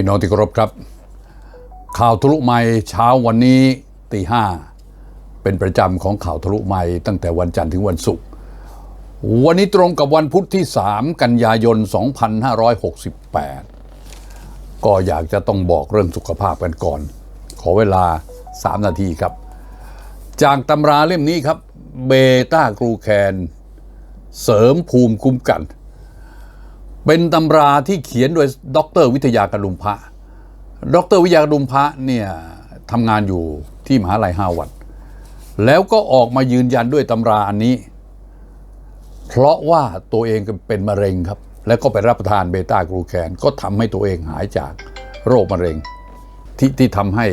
พี่น้องที่เคารพครับ ข่าวทะลุไม้เช้าวันนี้ตีห้าเป็นประจำของข่าวทะลุไม้ตั้งแต่วันจันทร์ถึงวันศุกร์วันนี้ตรงกับวันพุธที่ 3 กันยายน 2568 ก็อยากจะต้องบอกเรื่องสุขภาพกันก่อน ขอเวลา 3 นาทีครับ จากตำราเล่มนี้ครับเบต้ากรูแคน เสริมภูมิคุ้มกัน เป็นตำราที่เขียนโดยดรวิทยากรุมพระดรวิทยากรุมพระเนี่ยทำงานอยู่ที่มหาลัยฮาวาดแล้วก็ออกมายืนยันด้วยตำราอันนี้ เพราะว่าตัวเองเป็นมะเร็งครับ แล้วก็ไปรับประทานเบต้ากรูแคนก็ทำให้ตัวเองหายจากโรคมะเร็ง ที่ที่ทำให้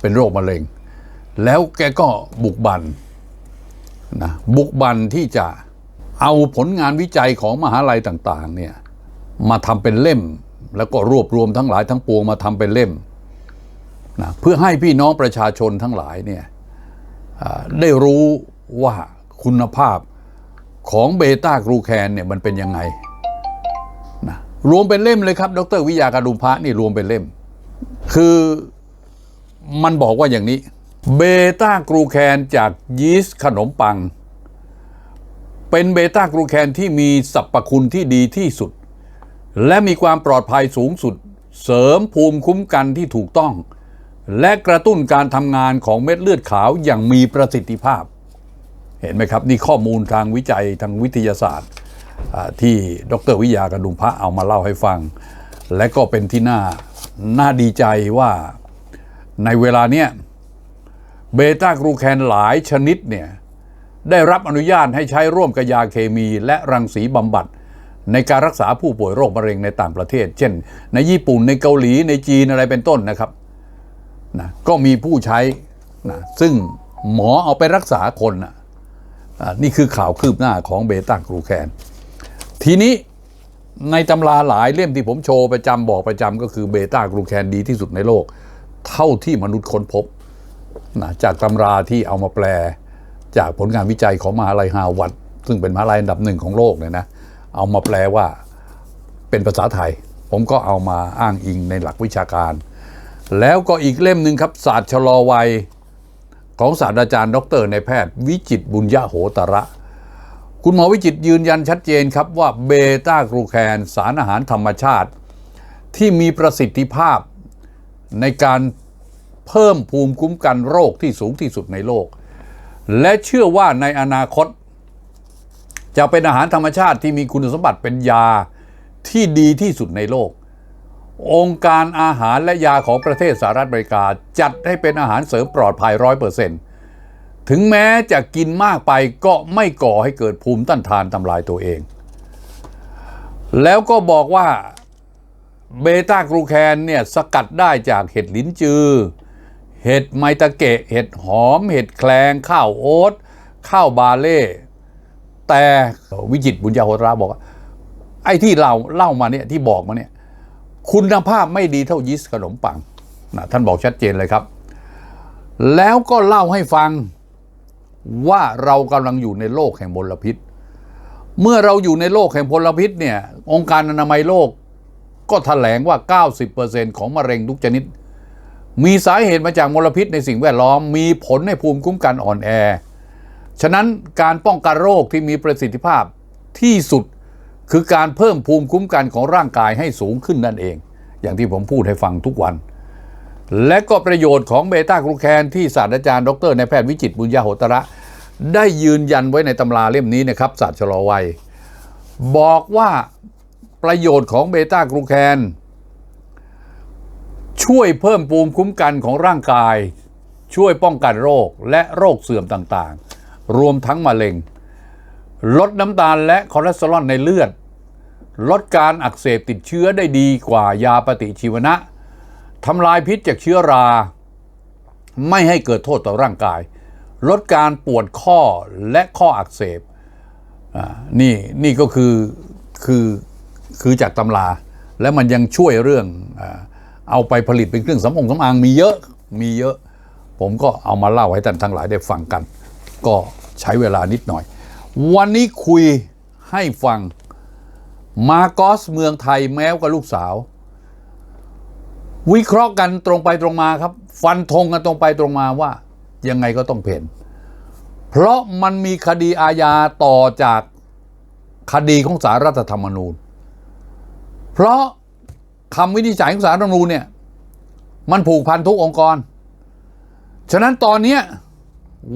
เป็นโรคมะเร็ง แล้วแกก็บุกบันนะบุกบันที่จะเอาผลงานวิจัยของมหาลัยต่าง ๆ เนี่ย มาทำเป็นเล่ม แล้วก็รวบรวมทั้งหลายทั้งปวงมาทำเป็นเล่มนะเพื่อให้พี่น้องประชาชนทั้งหลายเนี่ยได้รู้ว่าคุณภาพของเบต้ากรูแคนเนี่ยมันเป็นยังไงนะรวมเป็นเล่มเลยครับ ดรวิยาการุมพะนี่รวมเป็นเล่ม คือมันบอกว่าอย่างนี้ เบต้ากรูแคนจากยีสต์ขนมปัง เป็นเบต้ากรูแคนที่มีสรรพคุณที่ดีที่สุด และมีความปลอดภัยสูงสุด เสริมภูมิคุ้มกันที่ถูกต้อง และกระตุ้นการทำงานของเม็ดเลือดขาวอย่างมีประสิทธิภาพ เห็นไหมครับ นี่ข้อมูลทางวิจัยทางวิทยาศาสตร์ที่ดรวิยากระดุมพระเอามาเล่าให้ฟัง และก็เป็นที่น่าน่าดีใจว่าในเวลาเนี้ยเบต้ากรูแคนหลายชนิดเนี่ยได้รับอนุญาตให้ใช้ร่วมกับยาเคมีและรังสีบำบัด ในการรักษาผู้ป่วยโรคมะเร็งในต่างประเทศ เช่น ในญี่ปุ่นในเกาหลีในจีนอะไรเป็นต้นนะครับนะก็มีผู้ใช้นะซึ่งหมอเอาไปรักษาคนนะนี่คือข่าวคืบหน้าของเบต้ากรูแคน ทีนี้ในตำราหลายเล่มที่ผมโชว์ประจำบอกประจำก็คือเบต้ากรูแคนดีที่สุดในโลก เท่าที่มนุษย์ค้นพบนะจากตำราที่เอามาแปล จากผลงานวิจัยของมหาลัยฮาร์วาร์ดซึ่งเป็นมหาลัยอันดับหนึ่งของโลกเนี่ยนะ เอามาแปลว่าเป็นภาษาไทย ผมก็เอามาอ้างอิงในหลักวิชาการ แล้วก็อีกเล่มหนึ่งครับ ศาสตร์ชะลอวัยของศาสตราจารย์ ดรในแพทย์ วิจิตบุญยะโหตระ คุณหมอวิจิตยืนยันชัดเจนครับว่าเบต้ากรูแคนสารอาหารธรรมชาติ ที่มีประสิทธิภาพในการเพิ่มภูมิคุ้มกันโรคที่สูงที่สุดในโลก และเชื่อว่าในอนาคต จะเป็นอาหารธรรมชาติที่มีคุณสมบัติเป็นยาที่ดีที่สุดในโลก องค์การอาหารและยาของประเทศสหรัฐอเมริกา จัดให้เป็นอาหารเสริมปลอดภัยร้อยเปอร์เซ็นต์ถึงแม้จะกินมากไปก็ไม่ก่อให้เกิดภูมิต้านทานทำลายตัวเอง แล้วก็บอกว่าเบต้ากรูแคนเนี่ยสกัดได้จากเห็ดลิ้นจือ เห็ดไมตะเกะ เห็ดหอม เห็ดแคลง ข้าวโอ๊ต ข้าวบาเล่ แต่วิจิตบุญญาโหราบอกว่า ไอ้ที่เราเล่ามาเนี่ยที่บอกมาเนี่ย คุณภาพไม่ดีเท่ายีสต์ขนมปังนะท่านบอกชัดเจนเลยครับ แล้วก็เล่าให้ฟังว่าเรากำลังอยู่ในโลกแห่งมลพิษ เมื่อเราอยู่ในโลกแห่งมลพิษเนี่ย องค์การอนามัยโลกก็แถลงว่า 90%ของมะเร็งทุกชนิด มีสาเหตุมาจากมลพิษในสิ่งแวดล้อม มีผลให้ภูมิคุ้มกันอ่อนแอ ฉะนั้นการป้องกันโรคที่มีประสิทธิภาพที่สุดคือการเพิ่มภูมิคุ้มกันของร่างกายให้สูงขึ้นนั่นเอง อย่างที่ผมพูดให้ฟังทุกวัน และก็ประโยชน์ของเบต้ากรูแคนที่ศาสตราจารย์ ดรนายแพทย์วิจิตบุญญาโหตระ ได้ยืนยันไว้ในตำราเล่มนี้นะครับศาสตร์ชะลอวัย บอกว่าประโยชน์ของเบต้ากรูแคนช่วยเพิ่มภูมิคุ้มกันของร่างกาย ช่วยป้องกันโรคและโรคเสื่อมต่าง รวมทั้งมะเร็ง ลดน้ำตาลและคอเลสเตอรอลในเลือด ลดการอักเสบติดเชื้อได้ดีกว่ายาปฏิชีวนะทำลายพิษจากเชื้อรา ไม่ให้เกิดโทษต่อร่างกาย ลดการปวดข้อและข้ออักเสบนี่นี่ก็คือคือคือจากตำรา และมันยังช่วยเรื่องอเอาไปผลิตเป็นเครื่องสำอางสำอางมีเยอะมีเยอะ ผมก็เอามาเล่าให้ท่านทั้งหลายได้ฟังกัน ก็ใช้เวลานิดหน่อย วันนี้คุยให้ฟัง มาโกสเมืองไทยแม้กับลูกสาว วิเคราะห์กันตรงไปตรงมาครับ ฟันธงกันตรงไปตรงมาว่า ยังไงก็ต้องเพนเพราะมันมีคดีอาญาต่อจากคดีของสารรัฐธรรมนูญ เพราะคำวินิจฉัยของสารรัฐธรรมนูญเนี่ย มันผูกพันทุกองค์กร ฉะนั้นตอนเนี้ย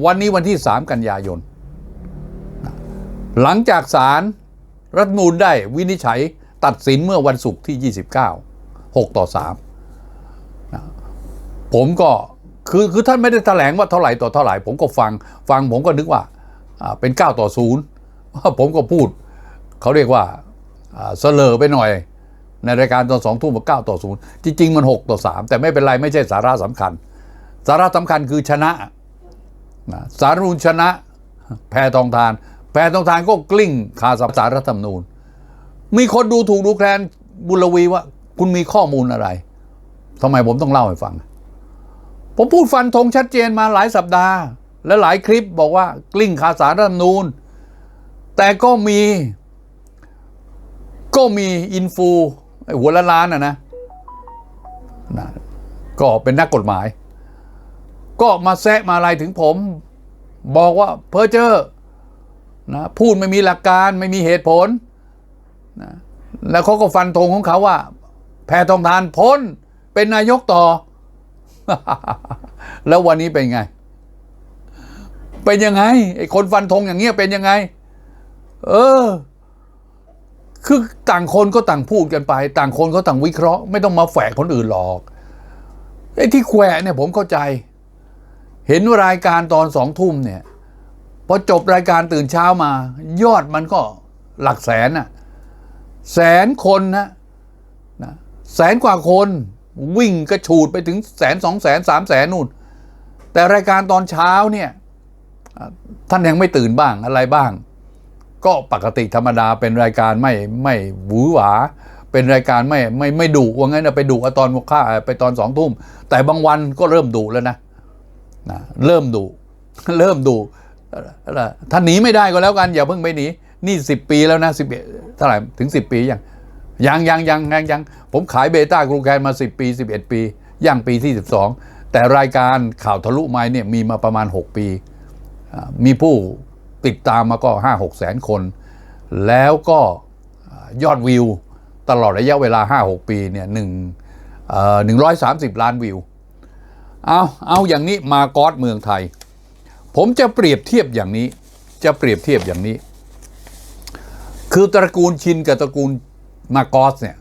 วันนี้วันที่ 3 กันยายน หลังจากสารรัฐมนูญได้วินิจฉัยตัดสินเมื่อวันศุกร์ที่ 29 6 ต่อ3ผมก็คือคือท่านไม่ได้แถลงว่าเท่าไหร่ต่อเท่าไหร่ ผมก็ฟังฟังผมก็นึกว่าเป็น 9 ต่อ0ผมก็พูด เขาเรียกว่าอ่าเสลอไปหน่อย ในรายการตอนสองทุ่มเก้าต่อศูนย์จริง ๆ มัน 6 ต่อ 3 แต่ไม่เป็นไร ไม่ใช่สาระสำคัญ สาระสำคัญคือชนะ นะสารรัฐธรรมนูญชนะแพทองทาน แพทองทานก็กลิ้งคาสารรัฐธรรมนูญ มีคนดูถูกดูแคลนบุญลวีว่า คุณมีข้อมูลอะไรทำไมผมต้องเล่าให้ฟัง ผมพูดฟันธงชัดเจนมาหลายสัปดาห์ และหลายคลิปบอกว่ากลิ้งคาสารรัฐธรรมนูญ แต่ก็มีก็มีอินฟูหัวละล้านนะนะนะ ก็เป็นนักกฎหมาย ก็มาแซะมาอะไรถึงผม บอกว่าเพอเจอร์นะพูดไม่มีหลักการไม่มีเหตุผลนะแล้วเขาก็ฟันธงของเขาว่า แพทองทานพ้นเป็นนายกต่อ แล้ววันนี้เป็นไง เป็นยังไงไอ้คนฟันธงอย่างเงี้ยเป็นยังไง เออ คือต่างคนก็ต่างพูดกันไป ต่างคนก็ต่างวิเคราะห์ ไม่ต้องมาแฝกคนอื่นหรอกไอ้ที่แขวะเนี่ยผมเข้าใจ เห็นรายการตอนสองทุ่มเนี่ยพอจบรายการตื่นเช้ามายอดมันก็หลักแสนน่ะแสนคนนะนะแสนกว่าคนวิ่งกระฉูดไปถึงแสนสองแสนสามแสนนู่น แต่รายการตอนเช้าเนี่ยท่านยังไม่ตื่นบ้างอะไรบ้าง ก็ปกติธรรมดาเป็นรายการไม่ไม่หวือหวา เป็นรายการไม่ไม่ไม่ดุว่างั้นะไปดุเอาตอนค่าไปตอนสองทุ่ม แต่บางวันก็เริ่มดุแล้วนะ นะเริ่มดุเริ่มดุถ้าหนีไม่ได้ก็แล้วกัน อย่าเพิ่งไปหนีนี่สิบปีแล้วนะสิบเท่าไหร่ถึงสิบปียังยังยังยังยังยังผมขายเบต้ากรูแคนมาสิบปีสิบเอ็ดปีย่างปีที่สิบสองแต่รายการข่าวทะลุไม้เนี่ยมีมาประมาณหกปี มีผู้ติดตามมาก็ห้าหกแสนคน แล้วก็ยอดวิว ตลอดระยะเวลา5-6ปีเนี่ยหนึ่งหนึ่งร้อยสามสิบล้านวิว เอาเอาอย่างนี้มากอสเมืองไทย ผมจะเปรียบเทียบอย่างนี้ จะเปรียบเทียบอย่างนี้ คือตระกูลชินกับตระกูลมากอสเนี่ย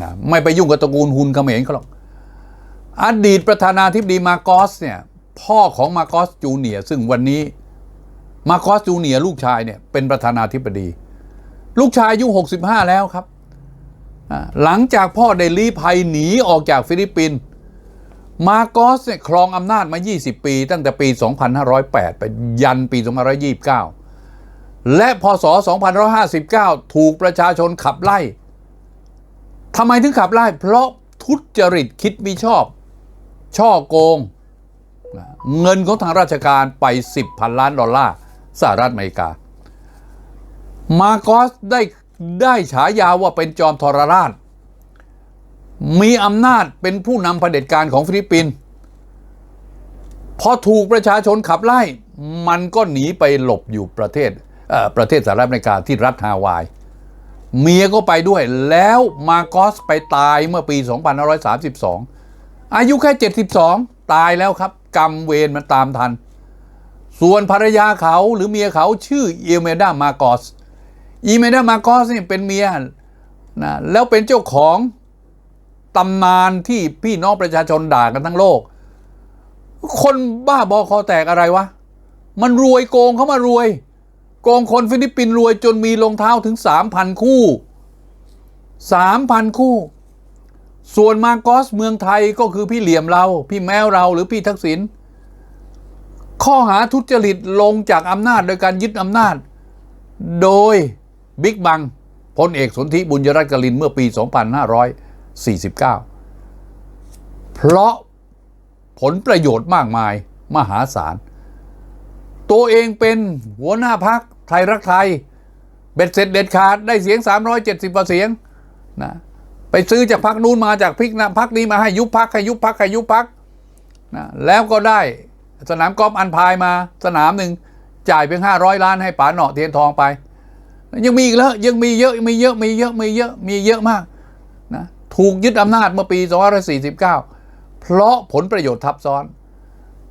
นะไม่ไปยุ่งกับตระกูลฮุนเขมรเขาหรอกอดีตประธานาธิบดีมากอสเนี่ยพ่อของมากอสจูเนียซึ่งวันนี้มากอสจูเนียลูกชายเนี่ยเป็นประธานาธิบดี ลูกชายอายุ 65 แล้วครับ หลังจากพ่อได้ลี้ภัยหนีออกจากฟิลิปปินส์ มาโกสเนี่ยครองอำนาจมา 20 ปี ตั้งแต่ปี 2508 ไปยันปี 2529 และพศ 2559 ถูกประชาชนขับไล่ทำไมถึงขับไล่ เพราะทุจริตคิดมิชอบ ช่อโกง เงินของทางราชการไป 10พันล้านดอลลาร์สหรัฐอเมริกา มาโกสได้ได้ฉายาว่าเป็นจอมทรราช มีอำนาจเป็นผู้นำเผด็จการของฟิลิปปินส์พอถูกประชาชนขับไล่ มันก็หนีไปหลบอยู่ประเทศเประเทศสหรัฐอเมริกาที่รัฐฮาวาย เมียก็ไปด้วยแล้วมาโกสไปตายเมื่อปี 2532 อายุแค่ 72 ตายแล้วครับ กรรมเวรมันตามทัน ส่วนภรรยาเขาหรือเมียเขาชื่อเอเมดามาโกสอีเมดามาโกสนี่เป็นเมียนะแล้วเป็นเจ้าของ ตำนานที่พี่น้องประชาชนด่ากันทั้งโลก คนบ้าบอคอแตกอะไรวะ มันรวยโกงเขามารวย โกงคนฟิลิปปินส์รวยจนมีรองเท้าถึง 3,000 คู่ 3,000 คู่ ส่วนมาโกอสเมืองไทยก็คือพี่เหลี่ยมเรา พี่แมวเราหรือพี่ทักษิณข้อหาทุจริตลงจากอำนาจโดยการยึดอำนาจ โดยบิ๊กบังพลเอกสนธิบุญยรัตน์กลินเมื่อปี 49 เพราะผลประโยชน์มากมายมหาศาล ตัวเองเป็นหัวหน้าพักไทยรักไทย เบ็ดเสร็จเด็ดขาดได้เสียง 370กว่าเสียงนะไปซื้อจากพักนู้นมาจากพิกนะพักนี้มาให้ยุบพักให้ยุบพักให้ยุบพักนะแล้วก็ได้สนามกอล์ฟอันพายมาสนามหนึ่งจ่ายเพียงห้าร้อยล้านให้ป๋าเหนาะเทียนทองไป ยังมีอีกแล้วยังมีเยอะมีเยอะมีเยอะมีเยอะมีเยอะมาก ถูกยึดอำนาจเมื่อปี 2549 เพราะผลประโยชน์ทับซ้อน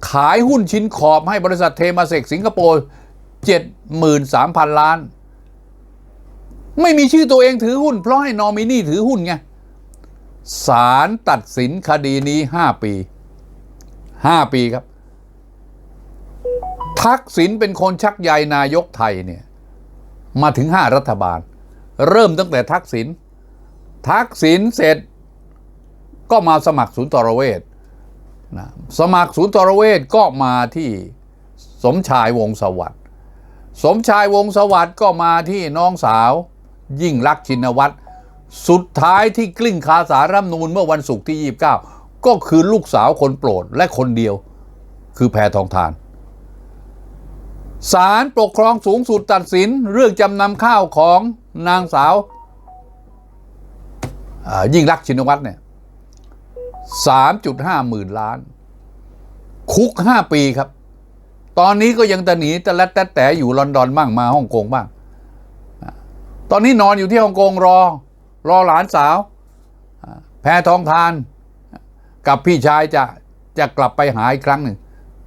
ขายหุ้นชิ้นขอบให้บริษัทเทมาเซกสิงคโปร์ 73,000 ล้าน ไม่มีชื่อตัวเองถือหุ้น เพราะให้นอมินีถือหุ้นไงศาลตัดสินคดีนี้ 5 ปี 5 ปีครับ ทักษิณเป็นคนชักใยนายกไทยเนี่ย มาถึง 5 รัฐบาล เริ่มตั้งแต่ทักษิณ ทักษิณเสร็จก็มาสมัครศูนย์ตรเวชนะสมัครศูนย์ตรเวชก็มาที่สมชายวงสวัสดิ์สมชายวงสวัสดิ์ก็มาที่น้องสาวยิ่งรักชินวัตรสุดท้ายที่กลิ้งคาสารรัฐธรรมนูนเมื่อวันศุกร์ที่ 29 ก็คือลูกสาวคนโปรดและคนเดียว คือแพทองทานศาลปกครองสูงสุดตัดสินเรื่องจำนำข้าวของนางสาว ยิ่งรักชินวัตรเนี่ย3.5หมื่นล้าน คุก5ปีครับ ตอนนี้ก็ยังจะหนีแต่ละแต่แต่อยู่ลอนดอนบ้างมาฮ่องกงบ้าง ตอนนี้นอนอยู่ที่ฮ่องกงรอ รอหลานสาว แพทองทาน กับพี่ชายจะจะกลับไปหาอีกครั้งหนึ่ง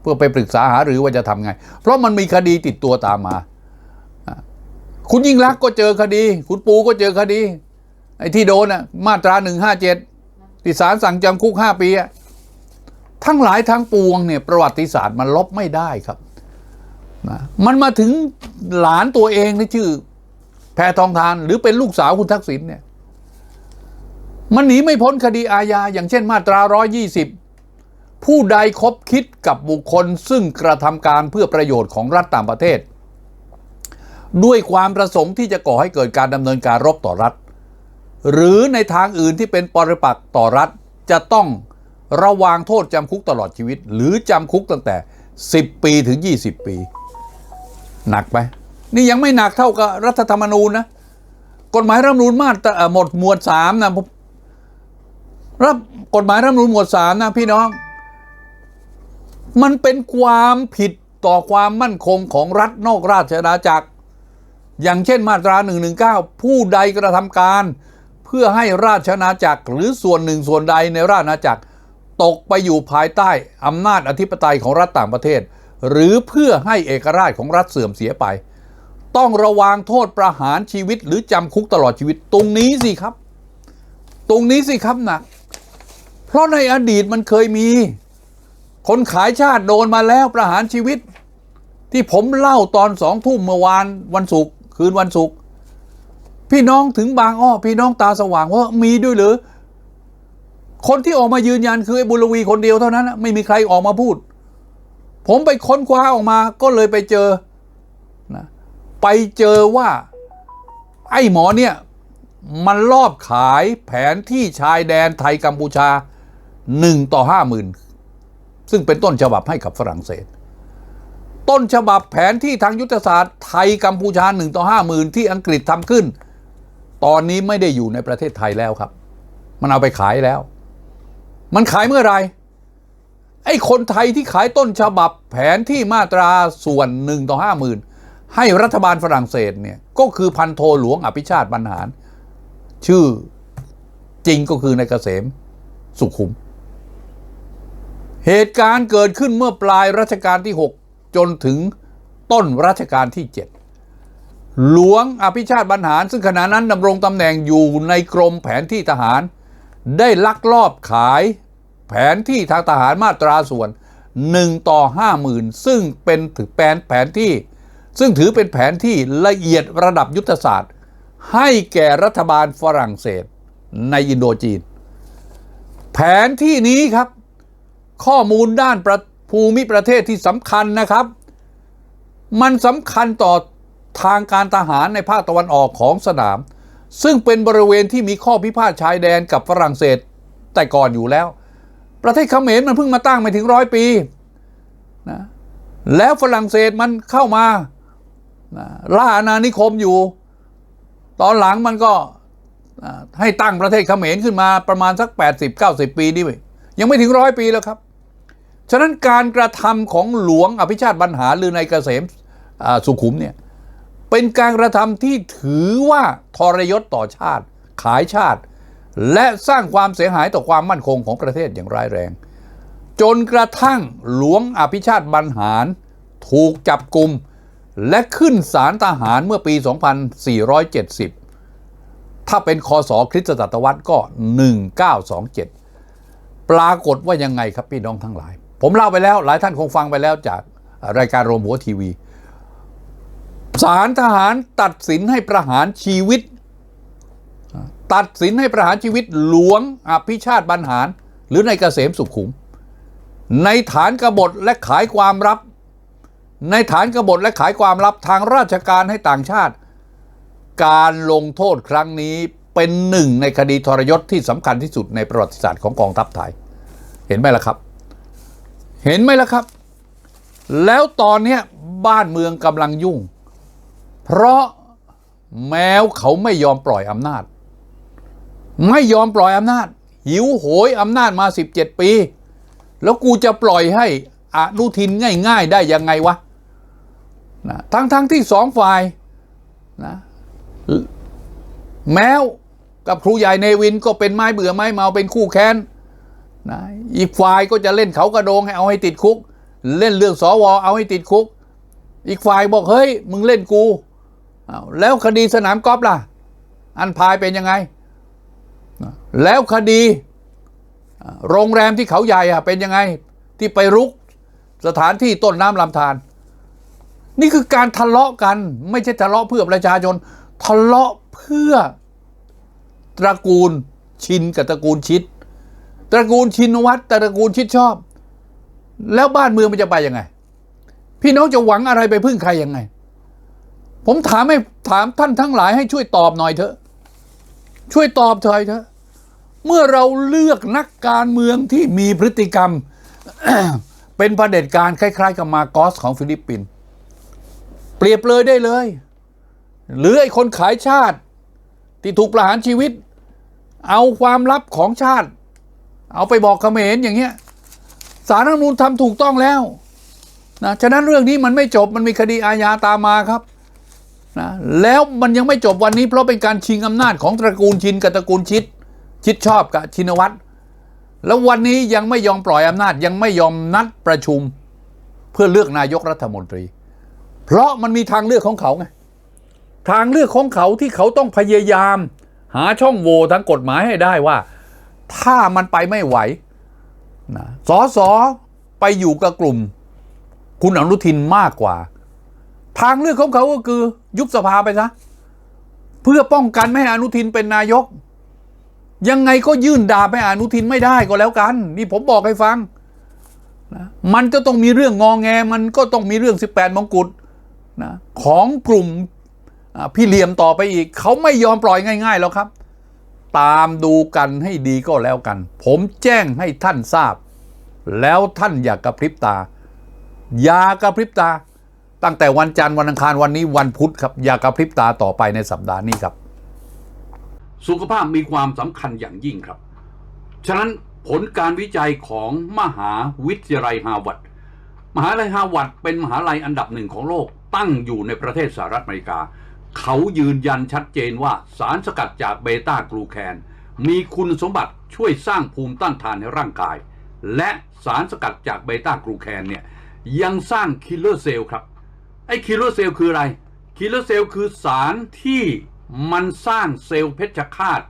เพื่อไปปรึกษาหาหรือว่าจะทำไง เพราะมันมีคดีติดตัวตามมา คุณยิ่งรักก็เจอคดี คุณปูก็เจอคดี ไอ้ที่โดนน่ะมาตราหนึ่งห้าเจ็ดที่ศาลสั่งจำคุกห้าปีอะทั้งหลายทั้งปวงเนี่ยประวัติศาสตร์มันลบไม่ได้ครับนะมันมาถึงหลานตัวเองที่ชื่อ แพทองทาน หรือเป็นลูกสาวคุณทักษิณเนี่ยมันหนีไม่พ้นคดีอาญาอย่างเช่นมาตรา 120 ผู้ใดคบคิดกับบุคคลซึ่งกระทำการเพื่อประโยชน์ของรัฐต่างประเทศ ด้วยความประสงค์ที่จะก่อให้เกิดการดำเนินการรบต่อรัฐ หรือในทางอื่นที่เป็นปริปักษ์ต่อรัฐ จะต้องระวางโทษจำคุกตลอดชีวิต หรือจำคุกตั้งแต่ 10 ปีถึง 20 ปี หนักไหมนี่ยังไม่หนักเท่ากับรัฐธรรมนูญนะกฎหมายรัฐธรรมนูญมาตราหมดหมวดสามนะรับกฎหมายรัฐธรรมนูญหมวดสามนะพี่น้อง มันเป็นความผิดต่อความมั่นคงของรัฐนอกราชอาณาจักร อย่างเช่นมาตรา 119 ผู้ใดกระทำการ พื่อให้ราชอาณาจักรหรือส่วนหนึ่งส่วนใดในราชอาณาจักร ตกไปอยู่ภายใต้อำนาจอธิปไตยของรัฐต่างประเทศ หรือเพื่อให้เอกราชของรัฐเสื่อมเสียไป ต้องระวางโทษประหารชีวิต หรือจำคุกตลอดชีวิต ตรงนี้สิครับ ตรงนี้สิครับหนัก เพราะในอดีตมันเคยมี คนขายชาติโดนมาแล้วประหารชีวิต ที่ผมเล่าตอนสองทุ่มเมื่อวานวันศุกร์คืนวันศุกร์ พี่น้องถึงบางอ้อพี่น้องตาสว่างว่ามีด้วยหรือ คนที่ออกมายืนยันคือไอ้บุรวีคนเดียวเท่านั้น ไม่มีใครออกมาพูด ผมไปค้นคว้าออกมาก็เลยไปเจอนะไปเจอว่า ไอ้หมอเนี่ย มันลอบขายแผนที่ชายแดนไทยกัมพูชาหนึ่งต่อห้าหมื่นซึ่งเป็นต้นฉบับให้กับฝรั่งเศส ต้นฉบับแผนที่ทางยุทธศาสตร์ไทยกัมพูชาหนึ่งต่อห้าหมื่นที่อังกฤษทำขึ้น ตอนนี้ไม่ได้อยู่ในประเทศไทยแล้วครับ มันเอาไปขายแล้ว มันขายเมื่อไหรไอ้คนไทยที่ขายต้นฉบับแผนที่มาตราส่วนหนึ่งต่อห้าหมื่นให้รัฐบาลฝรั่งเศสเนี่ยก็คือพันโทหลวงอภิชาติบรรหาร ชื่อจริงก็คือในายเกษมสุขุม เหตุการณ์เกิดขึ้นเมื่อปลายรัชกาลที่ 6 จนถึงต้นรัชกาลที่ 7 หลวงอภิชาติบรรหาร ซึ่งขณะนั้นดำรงตำแหน่งอยู่ในกรมแผนที่ทหาร ได้ลักลอบขายแผนที่ทางทหารมาตราส่วน 1 ต่อ 50,000 ซึ่งเป็นถือแผนแผนที่ ซึ่งถือเป็นแผนที่ละเอียดระดับยุทธศาสตร์ ให้แก่รัฐบาลฝรั่งเศสในอินโดจีน แผนที่นี้ครับ ข้อมูลด้านภูมิประเทศที่สำคัญนะครับ มันสำคัญต่อ ทางการทหารในภาคตะวันออกของสนาม ซึ่งเป็นบริเวณที่มีข้อพิพาทชายแดนกับฝรั่งเศส แต่ก่อนอยู่แล้ว ประเทศเขมรมันเพิ่งมาตั้งไม่ถึงร้อยปีนะแล้วฝรั่งเศสมันเข้ามานะล่าอาณานิคมอยู่ ตอนหลังมันก็ให้ตั้งประเทศเขมรขึ้นมาประมาณสัก 80-90 ปีนี่เว้ยยังไม่ถึงร้อยปีแล้วครับ ฉะนั้นการกระทำของหลวงอภิชาติบรรหารหรือในายเกษมสุขุมเนี่ย เป็นการกระทำที่ถือว่าทรยศต่อชาติ ขายชาติ และสร้างความเสียหายต่อความมั่นคงของประเทศอย่างร้ายแรง จนกระทั่งหลวงอภิชาติบรรหารถูกจับกลุ่มและขึ้นศาลทหารเมื่อปี 2470 ถ้าเป็นคศคริสตศตวรรษก็ 1927 ปรากฏว่ายังไงครับพี่น้องทั้งหลาย ผมเล่าไปแล้วหลายท่านคงฟังไปแล้วจากรายการโรมหัวทีวี ศาลทหารตัดสินให้ประหารชีวิต ตัดสินให้ประหารชีวิตหลวงอภิชาติบรรหาร หรือในเกษมสุขุม ในฐานกบฏและขายความลับ ในฐานกบฏและขายความลับทางราชการให้ต่างชาติ การลงโทษครั้งนี้เป็นหนึ่งในคดีทรยศที่สำคัญที่สุดในประวัติศาสตร์ของกองทัพไทย เห็นไหมล่ะครับ เห็นไหมล่ะครับ แล้วตอนนี้บ้านเมืองกำลังยุ่ง เพราะแมวเขาไม่ยอมปล่อยอำนาจ ไม่ยอมปล่อยอำนาจ หิวโหยอำนาจมา 17 ปี แล้วกูจะปล่อยให้อนุทินง่าย ๆ ได้ยังไงวะนะทั้งทั้งที่สองฝ่ายนะแมวกับครูใหญ่เนวินก็เป็นไม้เบื่อไม้เมาเป็นคู่แค้นนะอีกฝ่ายก็จะเล่นเขากระโดงให้เอาให้ติดคุก เล่นเรื่องสวเอาให้ติดคุก อีกฝ่ายบอกเฮ้ย มึงเล่นกู แล้วคดีสนามกอล์ฟล่ะ อันพายเป็นยังไง แล้วคดี โรงแรมที่เขาใหญ่อะเป็นยังไง ที่ไปรุกสถานที่ต้นน้ำลำธารนี่คือการทะเลาะกัน ไม่ใช่ทะเลาะเพื่อประชาชน ทะเลาะเพื่อตระกูลชินกับตระกูลชิด ตระกูลชินวัตรตระกูลชิดชอบ แล้วบ้านเมืองมันจะไปยังไง พี่น้องจะหวังอะไรไปพึ่งใครยังไง ผมถามให้ถามท่านทั้งหลายให้ช่วยตอบหน่อยเถอะ ช่วยตอบเถอะเถอะเมื่อเราเลือกนักการเมืองที่มีพฤติกรรม เป็นประเด็จการคล้าย ๆ กับมากอสของฟิลิปปินส์เปรียบเลยได้เลย หรือไอ้คนขายชาติ ที่ถูกประหารชีวิต เอาความลับของชาติ เอาไปบอกเขมรอย่างเงี้ยสารรัฐมนูญทำถูกต้องแล้วนะฉะนั้นเรื่องนี้มันไม่จบมันมีคดีอาญาตามมาครับ นะแล้วมันยังไม่จบวันนี้เพราะเป็นการชิงอำนาจของตระกูลชินกับตระกูลชิด ชิดชอบกับชินวัตรแล้ววันนี้ยังไม่ยอมปล่อยอำนาจยังไม่ยอมนัดประชุม เพื่อเลือกนายกรัฐมนตรี เพราะมันมีทางเลือกของเขาไงทางเลือกของเขาที่เขาต้องพยายาม หาช่องโหว่ทางกฎหมายให้ได้ว่า ถ้ามันไปไม่ไหวนะสอสอไปอยู่กับกลุ่ม คุณอนุทินมากกว่า ทางเลือกของเขาก็คือยุบสภาไปซะเพื่อป้องกันไม่ให้อนุทินเป็นนายก ยังไงก็ยื่นดาบให้อนุทินไม่ได้ก็แล้วกัน นี่ผมบอกให้ฟังนะมันก็ต้องมีเรื่องงองแง มันก็ต้องมีเรื่อง 18 มงกุฎนะของกลุ่มพี่เหลี่ยมต่อไปอีก เขาไม่ยอมปล่อยง่ายๆแล้วครับ ตามดูกันให้ดีก็แล้วกัน ผมแจ้งให้ท่านทราบ แล้วท่านอย่ากระพริบตา อย่ากระพริบตา ตั้งแต่วันจันทร์วันอังคารวันนี้วันพุธครับ อย่ากระพริบตาต่อไปในสัปดาห์นี้ครับ สุขภาพมีความสำคัญอย่างยิ่งครับ ฉะนั้นผลการวิจัยของมหาวิทยาลัยฮาร์วาร์ดมหาลัยฮาร์วาร์ดเป็นมหาลัยอันดับหนึ่งของโลก ตั้งอยู่ในประเทศสหรัฐอเมริกา เขายืนยันชัดเจนว่าสารสกัดจากเบต้ากลูแคน มีคุณสมบัติช่วยสร้างภูมิต้านทานในร่างกาย และสารสกัดจากเบต้ากลูแคนเนี่ยยังสร้างคิลเลอร์เซลล์ครับ ไอ้คิลลอร์เซลล์คืออะไรคิลลอร์เซลล์คือสารที่มันสร้างเซลล์เพชฌฆาต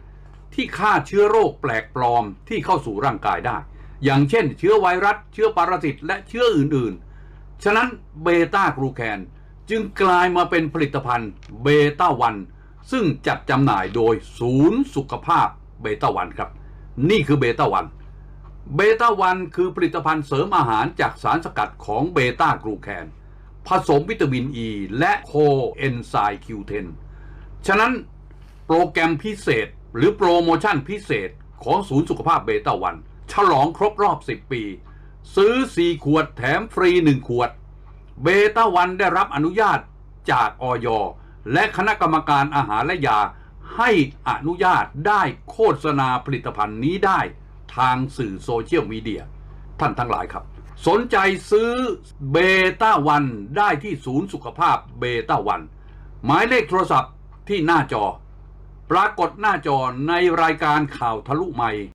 ที่ฆ่าเชื้อโรคแปลกปลอมที่เข้าสู่ร่างกายได้ อย่างเช่น เชื้อไวรัส เชื้อปรสิตและเชื้ออื่นๆ ฉะนั้นเบต้ากลูแคนจึงกลายมาเป็นผลิตภัณฑ์เบต้าวันซึ่งจัดจำหน่ายโดยศูนย์สุขภาพเบต้าวันครับ นี่คือเบต้าวันเบต้าวันคือผลิตภัณฑ์เสริมอาหารจากสารสกัดของเบต้ากลูแคน ผสมวิตามินอ e ีและโคเอนไซม์ Q10 ฉะนั้นโปรแกรมพิเศษหรือโปรโมชั่นพิเศษของศูนย์สุขภาพเบต้าวัน ฉลองครบรอบ 10 ปี ซื้อ 4 ขวดแถมฟรี 1 ขวด เบต้าวันได้รับอนุญาตจากออยและคณะกรรมการอาหารและยา ให้อนุญาตได้โฆษณาผลิตภัณฑ์นี้ได้ทางสื่อโซเชียลมีเดียท่านทั้งหลายครับ สนใจซื้อเบต้าวันได้ที่ศูนย์สุขภาพเบต้าวันหมายเลขโทรศัพท์ที่หน้าจอ ปรากฏหน้าจอในรายการข่าวทะลุใหม่